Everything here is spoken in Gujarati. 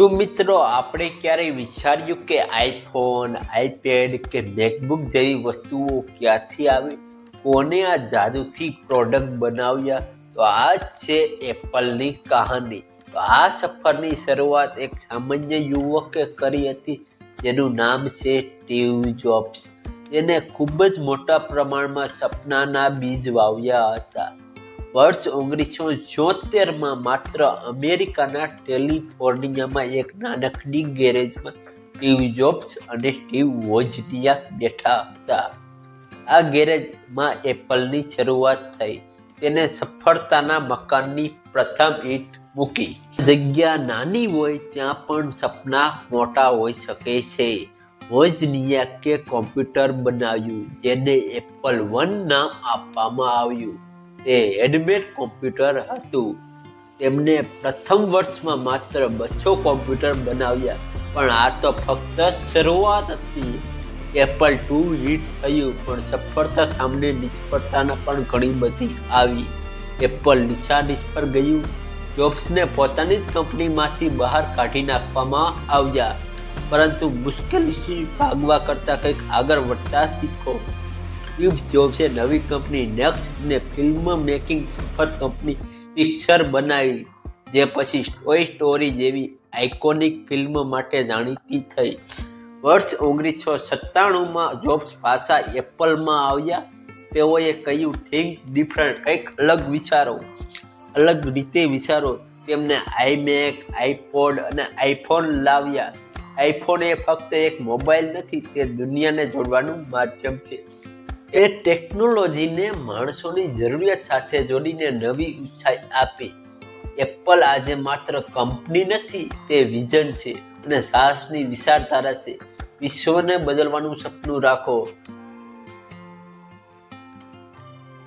તો મિત્રો, આપણે ક્યારેય વિચાર્યું કે આઈફોન, આઈપેડ કે મેકબુક જેવી વસ્તુઓ ક્યાંથી આવી? કોને આ જાદુથી પ્રોડક્ટ બનાવ્યા? તો આ છે એપલની કહાની. તો આ સફરની શરૂઆત એક સામાન્ય યુવકે કરી હતી. જેનું નામ છે સ્ટીવ જોબ્સ. એને ખૂબ જ મોટા પ્રમાણમાં સપનાના બીજ વાવ્યા હતા. વર્ષ ઓગણીસો ચોતેરમાં માત્ર અમેરિકાના કેલિફોર્નિયામાં એક નાનકડી ગેરેજમાં સ્ટીવ જોબ્સ અને સ્ટીવ વોઝનિયાક બેઠા હતા. આ ગેરેજમાં એપલની શરૂઆત થઈ. તેને સફળતાના મકાનની પ્રથમ ઈટ મૂકી. જગ્યા નાની હોય ત્યાં પણ સપના મોટા હોઈ શકે છે. વોજનિયાકે કોમ્પ્યુટર બનાવ્યું, જેને એપલ વન નામ આપવામાં આવ્યું. તે હેન્ડમેડ કોમ્પ્યુટર હતું. તેમને પ્રથમ વર્ષમાં માત્ર બસો કોમ્પ્યુટર બનાવ્યા. પણ આ તો ફક્ત શરૂઆત હતી. એપલ ટુ હિટ થયું, પણ સફળતા સામે નિષ્ફળતાના પણ ઘણી બધી આવી. એપલ નિશા નિષ્ફળ ગયું. જોબ્સને પોતાની જ કંપનીમાંથી બહાર કાઢી નાખવામાં આવ્યા. પરંતુ મુશ્કેલીથી ભાગવા કરતાં કંઈક આગળ વધતા શીખો. સ્ટીવ જોબ્સે નવી કંપની નેક્સ્ટ અને ફિલ્મ મેકિંગ સફર કંપની પિક્ચર બનાવી, જે પછી ટોય સ્ટોરી જેવી આઇકોનિક ફિલ્મ માટે જાણીતી થઈ. વર્ષ ઓગણીસો સત્તાણુંમાં જોબ્સ પાછા એપલમાં આવ્યા. તેઓએ કહ્યું થિંક ડિફરન્ટ કંઈક અલગ વિચારો, અલગ રીતે વિચારો. તેમને આઈમેક આઈપોડ અને આઈફોન લાવ્યા. આઈફોન એ ફક્ત એક મોબાઈલ નથી, તે દુનિયાને જોડવાનું માધ્યમ છે. એ ટેકનોલોજીને માણસોની જરૂરિયાત સાથે જોડીને નવી ઊંચાઈ આપી. એપલ આજે માત્ર કંપની નથી, તે વિઝન છે અને સાહસની વિચારધારા છે વિશ્વને બદલવાનું સપનું રાખો.